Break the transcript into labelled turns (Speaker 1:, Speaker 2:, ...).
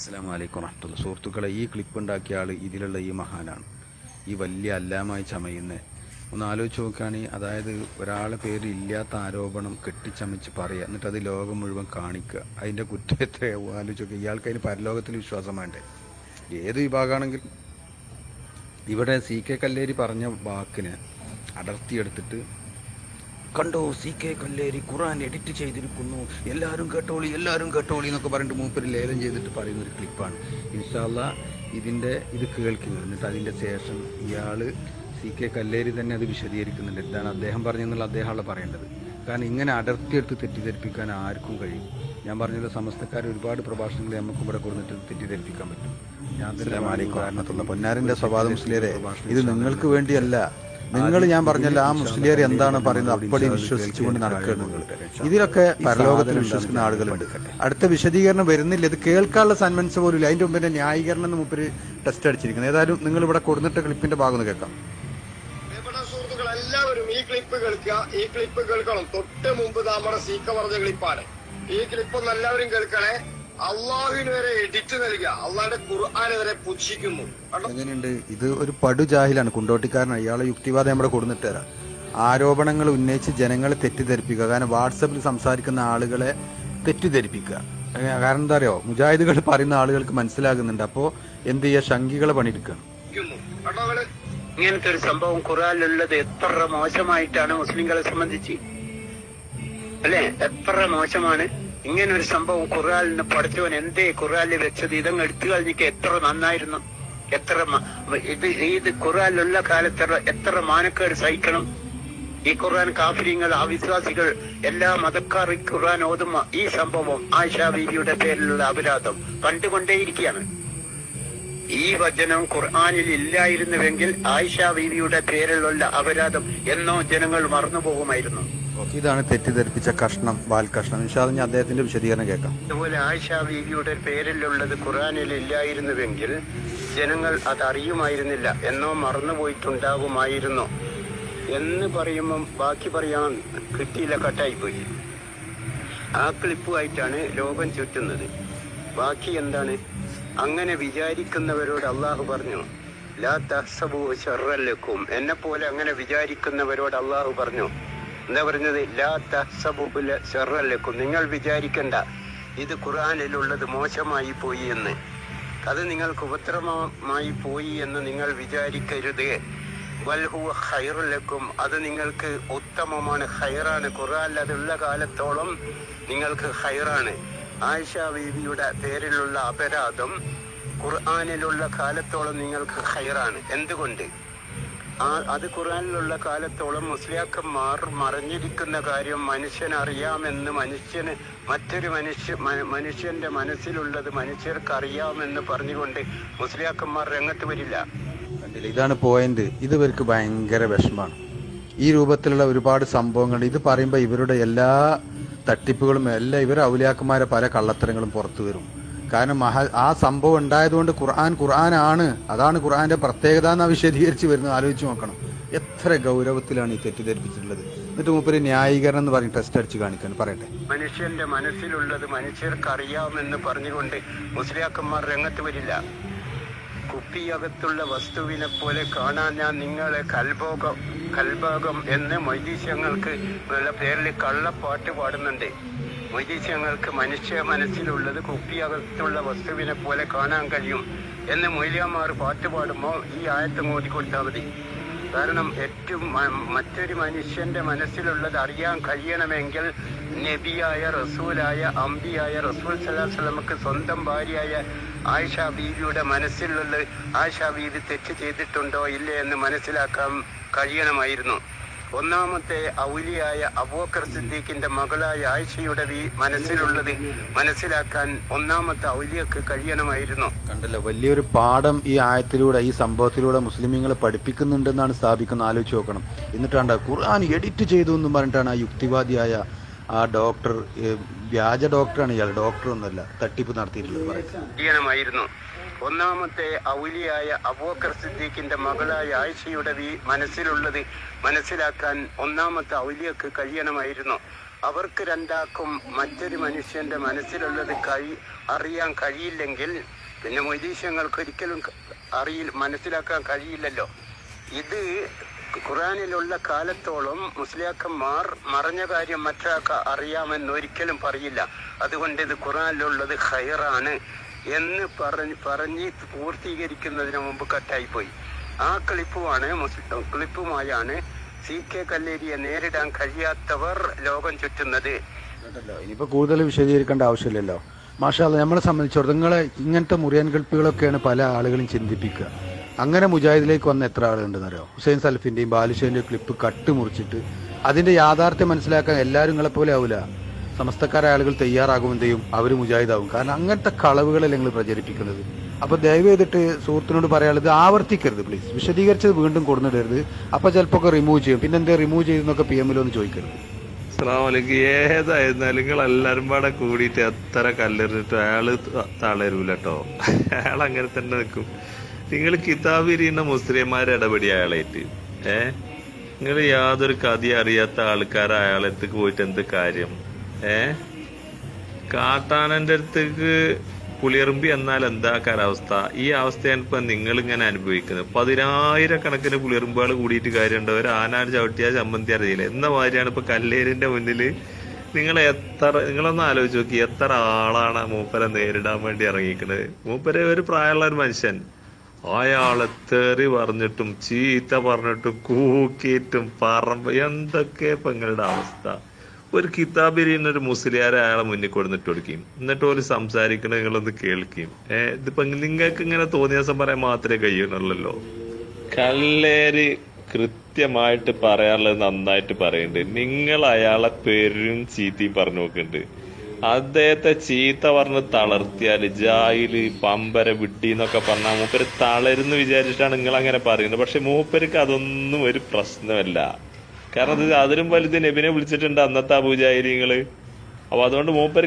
Speaker 1: അസ്സാം വലൈക്കും വറഹമത്തുള്ള സുഹൃത്തുക്കളെ ഈ ക്ലിപ്പ് ഉണ്ടാക്കിയ ആൾ ഇതിലുള്ള ഈ മഹാനാണ്. ഈ വലിയ അല്ലാമായി ചമയുന്നത് ഒന്ന് ആലോചിച്ച് നോക്കുകയാണെങ്കിൽ അതായത് ഒരാളെ പേര് ഇല്ലാത്ത ആരോപണം കെട്ടിച്ചമച്ച് പറയുക എന്നിട്ട് അത് ലോകം മുഴുവൻ കാണിക്കുക. അതിന്റെ കുറ്റം എത്രയാവും ആലോചിച്ച് നോക്കുക ഇയാൾക്ക് അതിന് പരലോകത്തിൽ വിശ്വാസം വേണ്ടേ? ഏത് വിഭാഗമാണെങ്കിൽ ഇവിടെ സി കെ കല്ലേരി പറഞ്ഞ വാക്കിനെ അടർത്തിയെടുത്തിട്ട് കണ്ടോ? സി കെ കല്ലേരി ഖുറാൻ എഡിറ്റ് ചെയ്തിരിക്കുന്നു. എല്ലാവരും കേട്ടോളി എല്ലാവരും കേട്ടോളി എന്നൊക്കെ പറഞ്ഞിട്ട് മൂപ്പര് ലേലം ചെയ്തിട്ട് പറയുന്ന ഒരു ക്ലിപ്പാണ് ഇൻഷാല്ല ഇതിന്റെ ഇത് കേൾക്കുക എന്നിട്ട് അതിന്റെ ശേഷം ഇയാൾ സി കെ കല്ലേരി തന്നെ അത് വിശദീകരിക്കുന്നുണ്ട്. എന്താണ് അദ്ദേഹം പറഞ്ഞെന്നുള്ള അദ്ദേഹമാണ് പറയേണ്ടത്. കാരണം ഇങ്ങനെ അടർത്തിയെടുത്ത് തെറ്റിദ്ധരിപ്പിക്കാൻ ആർക്കും കഴിയും. ഞാൻ പറഞ്ഞല്ലോ സമസ്തക്കാർ ഒരുപാട് പ്രഭാഷണങ്ങൾ നമുക്ക് ഇവിടെ കൊടുത്തിട്ട് തെറ്റിദ്ധരിപ്പിക്കാൻ പറ്റും. ഞാൻ
Speaker 2: പൊന്നാരിന്റെ സ്വഭാവം മുസ്ലിയരെ ഇത് നിങ്ങൾക്ക് വേണ്ടിയല്ല. നിങ്ങൾ ഞാൻ പറഞ്ഞല്ലോ ആ മുസ്ലിയർ എന്താണ് പറയുന്നത് അപ്പടി വിശ്വസിച്ചുകൊണ്ട് നടക്കുന്നത് ഇതിലൊക്കെ പരലോകത്തിൽ വിശ്വസിക്കുന്ന ആളുകളുണ്ട്. അടുത്ത വിശദീകരണം വരുന്നില്ല. ഇത് കേൾക്കാനുള്ള സന്മൻസ് പോലും അതിന്റെ മുമ്പ് തന്നെ ന്യായീകരണം എന്ന് മുപ്പര് ടെസ്റ്റ് അടിച്ചിരിക്കുന്നത് ഏതായാലും നിങ്ങൾ ഇവിടെ കൊടുത്തിട്ട ക്ലിപ്പിന്റെ ഭാഗം കേൾക്കാം.
Speaker 3: എല്ലാവരും ഈ ക്ലിപ്പ് കേൾക്കുക. ഈ ക്ലിപ്പ് കേൾക്കണം. തൊട്ട് മുമ്പ് നമ്മുടെ സീക്ക പറഞ്ഞ ക്ലിപ്പാണ്. ഈ ക്ലിപ്പ് എല്ലാവരും കേൾക്കണേ. അള്ളാഹുവിന് വരെ എഡിറ്റ് നൽകുക. അള്ളാഹുടെ ഖുർആാനെ വരെ പുച്ഛിക്കുന്നു.
Speaker 2: എങ്ങനെയുണ്ട്? ഇത് ഒരു പടു പടുജാഹിലാണ് കുണ്ടോട്ടിക്കാരൻ ഇയാളെ യുക്തിവാദം നമ്മുടെ കൊടുത്തിട്ട് തരാം. ആരോപണങ്ങൾ ഉന്നയിച്ച് ജനങ്ങളെ തെറ്റിദ്ധരിപ്പിക്കുക. കാരണം വാട്സപ്പിൽ സംസാരിക്കുന്ന ആളുകളെ തെറ്റിദ്ധരിപ്പിക്കുക. കാരണം എന്താ അറിയോ? മുജാഹിദുകൾ പറയുന്ന ആളുകൾക്ക് മനസ്സിലാകുന്നുണ്ട്. അപ്പോ എന്ത് ചെയ്യുക ശങ്കികളെ
Speaker 3: അവൾ?
Speaker 4: ഇങ്ങനത്തെ ഒരു സംഭവം ഖുറാനിലുള്ളത് എത്ര മോശമായിട്ടാണ് മുസ്ലിങ്ങളെ സംബന്ധിച്ച്. അല്ലെ? എത്ര മോശമാണ്. ഇങ്ങനെ ഒരു സംഭവം ഖുറാനിന് പഠിച്ചവൻ എന്തേ ഖുറാനിൽ വെച്ചത്? ഇതങ്ങ് എടുത്തു കഴിഞ്ഞിട്ട് എത്ര നന്നായിരുന്നു? എത്ര ഇത് ഇത് ഖുറാനിലുള്ള കാലത്ത് എത്ര മാനക്കേട് സഹിക്കണം? ഈ ഖുർആൻ കാഫര്യങ്ങൾ അവിശ്വാസികൾ എല്ലാ മതക്കാർ ഈ ഖുർആൻ ഓതുമ ഈ സംഭവം ആയിഷാ ബീവിയുടെ പേരിലുള്ള അപരാധം കണ്ടുകൊണ്ടേയിരിക്കുകയാണ്. ഈ വചനം ഖുർആാനിൽ ഇല്ലായിരുന്നുവെങ്കിൽ ആയിഷാ ബീവിയുടെ പേരിലുള്ള അപരാധം എന്നോ ജനങ്ങൾ മറന്നുപോകുമായിരുന്നു.
Speaker 2: ഇതാണ് തെറ്റിദ്ധരിപ്പിച്ച കഷ്ണം വാൽ കഷ്ണം. ഇൻഷാൽ ഞാൻ അദ്ദേഹത്തിന്റെ വിശദീകരണം കേൾക്കാം.
Speaker 4: അതുപോലെ ആയിഷ ബീവിയുടെ പേരിലുള്ളത് ഖുറാനിൽ ഇല്ലായിരുന്നുവെങ്കിൽ ജനങ്ങൾ അത് അറിയുമായിരുന്നില്ല എന്നോ മറന്നുപോയിട്ടുണ്ടാകുമായിരുന്നോ എന്ന് പറയുമ്പം ബാക്കി പറയാൻ കിട്ടിയില്ല കട്ടായിപ്പോയി. ആ ക്ലിപ്പുമായിട്ടാണ് ലോകം ചുറ്റുന്നത്. ബാക്കി എന്താണ്? അങ്ങനെ വിചാരിക്കുന്നവരോട് അള്ളാഹു പറഞ്ഞു ലാ തഹ്സബു ഷർറല്ലക്കും എന്നെ പോലെ അങ്ങനെ വിചാരിക്കുന്നവരോട് അള്ളാഹു പറഞ്ഞു എന്താ പറഞ്ഞത്? ലാ തഹ്സബു ഷർറല്ലക്കും നിങ്ങൾ വിചാരിക്കണ്ട. ഇത് ഖുർആാനിലുള്ളത് മോശമായി പോയി എന്ന്. അത് നിങ്ങൾക്ക് ഉപദ്രവമായി പോയി എന്ന് നിങ്ങൾ വിചാരിക്കരുത്. വൽഹുവ ഖൈറുലക്കും അത് നിങ്ങൾക്ക് ഉത്തമമാണ് ഖൈറാണ്. ഖുർആനിൽ അതുള്ള കാലത്തോളം നിങ്ങൾക്ക് ഖൈറാണ്. ആയിഷ ബീവിയുടെ പേരിലുള്ള അപരാധം ഖുർആനിലുള്ള കാലത്തോളം നിങ്ങൾക്ക് ഖൈറാണ്. എന്തുകൊണ്ട്? ആ അത് ഖുറാനിലുള്ള കാലത്തോളം മുസ്ലിയാക്കന്മാർ മറിഞ്ഞിരിക്കുന്ന കാര്യം മനുഷ്യൻ അറിയാമെന്ന് മനുഷ്യന് മറ്റൊരു മനുഷ്യ മനുഷ്യന്റെ മനസ്സിലുള്ളത് മനുഷ്യർക്ക് അറിയാമെന്ന് പറഞ്ഞുകൊണ്ട് മുസ്ലിയാക്കന്മാർ രംഗത്ത് വരില്ല.
Speaker 2: ഇതാണ് പോയിന്റ് ഇത് ഇവർക്ക് ഭയങ്കര വിഷമാണ് ഈ രൂപത്തിലുള്ള ഒരുപാട് സംഭവങ്ങൾ ഇത് പറയുമ്പോൾ ഇവരുടെ എല്ലാ തട്ടിപ്പുകളും എല്ലാ ഇവർ ഔലിയാക്കന്മാരെ പല കള്ളത്തരങ്ങളും പുറത്തു വരും. കാരണം മഹ ആ സംഭവം ഉണ്ടായതുകൊണ്ട് ഖുർആൻ ഖുർആനാണ്. അതാണ് ഖുർആന്റെ പ്രത്യേകത എന്നാ വിശദീകരിച്ച് വരുന്നത്. ആലോചിച്ച് നോക്കണം. എത്ര ഗൗരവത്തിലാണ് ഈ തെറ്റിദ്ധരിപ്പിച്ചിട്ടുള്ളത്. എന്നിട്ട് മൂപ്പര് ന്യായീകരണം എന്ന് പറഞ്ഞ് ടെസ്റ്റ് അടിച്ച് കാണിക്കാൻ പറയട്ടെ.
Speaker 4: മനുഷ്യന്റെ മനസ്സിലുള്ളത് മനുഷ്യർക്ക് അറിയാമെന്ന് പറഞ്ഞുകൊണ്ട് മുസ്ലിയാക്കന്മാർ രംഗത്ത് വരില്ല. കുപ്പിയകത്തുള്ള വസ്തുവിനെ പോലെ കാണാൻ ഞാൻ നിങ്ങളെ കൽഭോഗം കൽഭാഗം എന്ന് മൈതീശ്യങ്ങൾക്ക് പേരിൽ കള്ളപ്പാട്ട് പാടുന്നുണ്ട്. മൊയ്തീശ്യങ്ങൾക്ക് മനുഷ്യ മനസ്സിലുള്ളത് കുപ്പിയകത്തുള്ള വസ്തുവിനെ പോലെ കാണാൻ കഴിയും എന്ന് മൊയ്ലിയന്മാർ പാട്ടുപാടുമ്പോൾ ഈ ആയത്ത് മോദിക്കൊടുത്താൽ മതി. കാരണം ഏറ്റവും മറ്റൊരു മനുഷ്യന്റെ മനസ്സിലുള്ളത് അറിയാൻ കഴിയണമെങ്കിൽ നബിയായ റസൂലായ അമ്പിയായ റസൂൽ സലാസ്ലമക്ക് സ്വന്തം ഭാര്യയായ ആയിഷ ബീവിയുടെ മനസ്സിലുള്ള ആയിഷ ബീവി തെറ്റ് ചെയ്തിട്ടുണ്ടോ ഇല്ലേ എന്ന് മനസ്സിലാക്കാൻ കഴിയണമായിരുന്നു. ഒന്നാമത്തെ ഔലിയായ അബൂക്കർ സിദ്ദീഖിന്റെ മകളായ ആയിഷയുടെ മനസ്സിലുള്ളത് മനസ്സിലാക്കാൻ ഒന്നാമത്തെ ഔലിയക്ക് കഴിയണമായിരുന്നു.
Speaker 2: കണ്ടല്ലോ വലിയൊരു പാഠം ഈ ആയത്തിലൂടെ ഈ സംഭവത്തിലൂടെ മുസ്ലിമീങ്ങളെ പഠിപ്പിക്കുന്നുണ്ടെന്നാണ് സ്ഥാപിക്കുന്നത് ആലോചിച്ച് നോക്കണം. എന്നിട്ടാണ്ട് ഖുർആൻ എഡിറ്റ് ചെയ്തു എന്നും പറഞ്ഞിട്ടാണ് ആ യുക്തിവാദിയായ ആ ഡോക്ടർ വ്യാജ ഡോക്ടറാണ് ഇയാൾ. ഒന്നല്ല തട്ടിപ്പ് നടത്തിയിട്ടുള്ളത്
Speaker 4: ഒന്നാമത്തെ ഔലിയായ അബൂക്കർ സിദ്ദീഖിന്റെ മകളായ ആയിഷയുടെ വി മനസ്സിലുള്ളത് മനസ്സിലാക്കാൻ ഒന്നാമത്തെ ഔലിയക്ക് കഴിയണമായിരുന്നു. അവർക്ക് രണ്ടാക്കും മറ്റൊരു മനുഷ്യന്റെ മനസ്സിലുള്ളത് കഴി അറിയാൻ കഴിയില്ലെങ്കിൽ പിന്നെ മൊയ്തീഷ്യങ്ങൾക്ക് ഒരിക്കലും അറിയി മനസ്സിലാക്കാൻ കഴിയില്ലല്ലോ. ഇത് ഖുറാനിലുള്ള കാലത്തോളം മുസ്ലിയാക്കന്മാർ മറഞ്ഞ കാര്യം മറ്റൊരാൾക്ക് അറിയാമെന്ന് ഒരിക്കലും പറയില്ല. അതുകൊണ്ട് ഇത് ഖുറാനിലുള്ളത് ഹൈറാണ് എന്ന് പറഞ്ഞ് പറഞ്ഞ് പൂർത്തീകരിക്കുന്നതിന് മുമ്പ് കട്ടായിപ്പോയി. ആ ക്ലിപ്പുമാണ് ക്ലിപ്പുമായാണ് സി കെ കല്ലേരിയെ നേരിടാൻ കഴിയാത്തവർ ലോകം ചുറ്റുന്നത്.
Speaker 2: ഇനിയിപ്പോ കൂടുതൽ വിശദീകരിക്കേണ്ട ആവശ്യമില്ലല്ലോ. മാഷാ നമ്മളെ സംബന്ധിച്ചിടത്തോളം നിങ്ങളെ ഇങ്ങനത്തെ മുറിയൻ കൽപ്പികളൊക്കെയാണ് പല ആളുകളും ചിന്തിപ്പിക്കുക. അങ്ങനെ മുജാഹിദിലേക്ക് വന്ന എത്ര ആളുണ്ടെന്ന് അറിയോ ഹുസൈൻ സൽഫിന്റെയും ബാലുഷേന്റെയും ക്ലിപ്പ് കട്ട് മുറിച്ചിട്ട് അതിന്റെ യാഥാർത്ഥ്യം മനസ്സിലാക്കാൻ എല്ലാവരും നിങ്ങളെ പോലെ ആവില്ല സമസ്തക്കാരായ ആളുകൾ തയ്യാറാകും എന്ത് ചെയ്യും? അവർ മുജാഹിദാവും. കാരണം അങ്ങനത്തെ കളവുകളല്ലേ നിങ്ങൾ പ്രചരിപ്പിക്കുന്നത്. അപ്പോൾ ദയവ് ചെയ്തിട്ട് സുഹൃത്തിനോട് പറയാനുള്ളത് ആവർത്തിക്കരുത് പ്ലീസ് വിശദീകരിച്ചത് വീണ്ടും കൊടുന്നിടരുത്. അപ്പോൾ ചിലപ്പോ ഒക്കെ റിമൂവ് ചെയ്യും. പിന്നെ എന്താ റിമൂവ് ചെയ്തെന്നൊക്കെ പി എമ്മിലൊന്ന് ചോദിക്കരുത്.
Speaker 5: അസ്സലാമലൈക്കും. ഏതായിരുന്നാലും നിങ്ങൾ എല്ലാവരും പാടെ കൂടിയിട്ട് എത്ര കല്ലെറിഞ്ഞിട്ട് അയാൾ ത- തളരൂല അയാൾ അങ്ങനെ തന്നെ നിൽക്കും നിങ്ങൾ കിതാബ് എരിയുന്ന മുസ്ലിംമാരെ ഇടപെടി അയാളായിട്ട്. ഏ? നിങ്ങൾ യാതൊരു കഥ അറിയാത്ത ആൾക്കാർ അയാളത്തേക്ക് പോയിട്ട് എന്ത് കാര്യം? ഏ? കാട്ടാനന്റെ അടുത്തേക്ക് പുളിയറുമ്പി എന്നാൽ എന്താ കാലാവസ്ഥ? ഈ അവസ്ഥയാണ് ഇപ്പൊ നിങ്ങൾ ഇങ്ങനെ അനുഭവിക്കുന്നത് പതിനായിരക്കണക്കിന് പുളിയറുമ്പുകൾ കൂടിയിട്ട് കാര്യമുണ്ട്. ഒരു ആനാട് ചവിട്ടിയ ചമ്മന്തി അറിയില്ല. എന്ന മാതിരിയാണ് ഇപ്പൊ കല്ലേരിന്റെ മുന്നിൽ നിങ്ങൾ എത്ര നിങ്ങളൊന്ന് ആലോചിച്ച് നോക്കി എത്ര ആളാണ് മൂപ്പരെ നേരിടാൻ വേണ്ടി ഇറങ്ങിക്കുന്നത് മൂപ്പരെ ഒരു പ്രായമുള്ള ഒരു മനുഷ്യൻ. അയാളെ തെറി പറഞ്ഞിട്ടും ചീത്ത പറഞ്ഞിട്ടും കൂക്കിയിട്ടും പറമ്പ്. എന്തൊക്കെ പെങ്ങളുടെ അവസ്ഥ? ഒരു കിതാബിരിന്നൊരു മുസ്ലിയാരെ അയാളെ മുന്നിൽ കൊടുത്തിട്ട് കൊടുക്കുകയും. എന്നിട്ട് ഒരു സംസാരിക്കണ നിങ്ങളൊന്ന് കേൾക്കുകയും. ഏഹ് ഇതിപ്പോ നിങ്ങൾക്ക് ഇങ്ങനെ തോന്നിയ ദിവസം പറയാൻ മാത്രമേ കഴിയണല്ലോ കല്ലേര് കൃത്യമായിട്ട് പറയാനുള്ളത് നന്നായിട്ട് പറയുന്നുണ്ട് നിങ്ങൾ അയാളെ പേരും ചീത്തയും പറഞ്ഞു നോക്കുന്നുണ്ട്. അദ്ദേഹത്തെ ചീത്ത പറഞ്ഞ് തളർത്തിയാൽ ജായിൽ പമ്പര വിട്ടി എന്നൊക്കെ പറഞ്ഞാൽ മൂപ്പര് തളരുന്ന് വിചാരിച്ചിട്ടാണ് നിങ്ങൾ അങ്ങനെ പറയുന്നത്. പക്ഷെ മൂപ്പർക്ക് അതൊന്നും ഒരു പ്രശ്നമല്ല. കാരണം അതിലും വലുത് നബിനെ വിളിച്ചിട്ടുണ്ട് അന്നത്തെ നിങ്ങൾ അപ്പൊ അതുകൊണ്ട് മൂപ്പര്